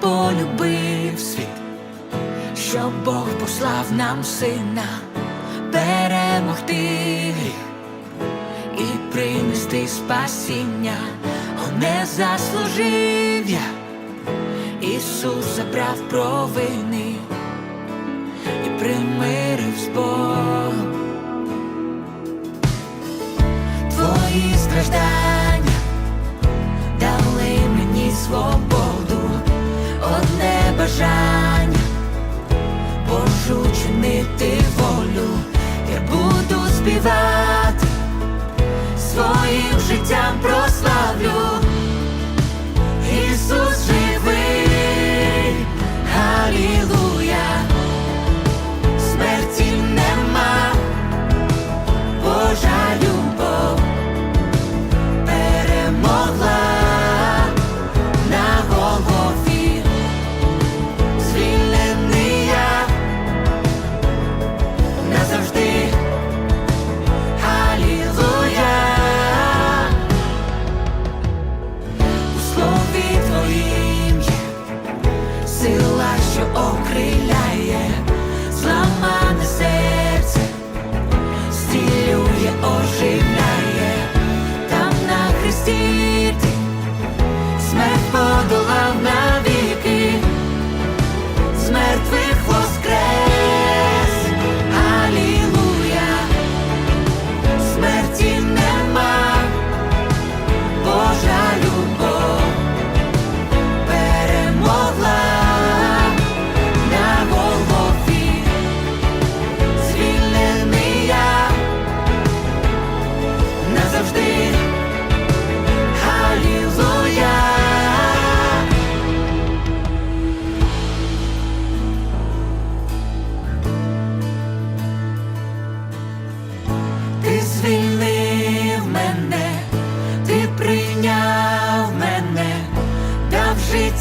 полюбив світ, що Бог послав нам сина перемогти і принести спасіння, О, не заслужив я. Ісус забрав провини і примирив з Богом. Твої страждання дали мені свободу, одне бажання, Божу чинити волю, я буду співати, своїм життям Daddy.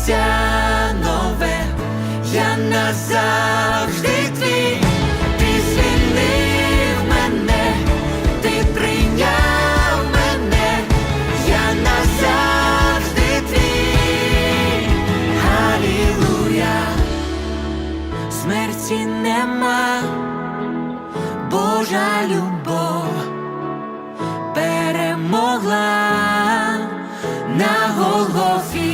Життя нове, я назавжди твій, ти звільнив мене, ти прийняв мене, я назавжди твій, Алілуя, смерті нема. Божа любов перемогла на Голгофі,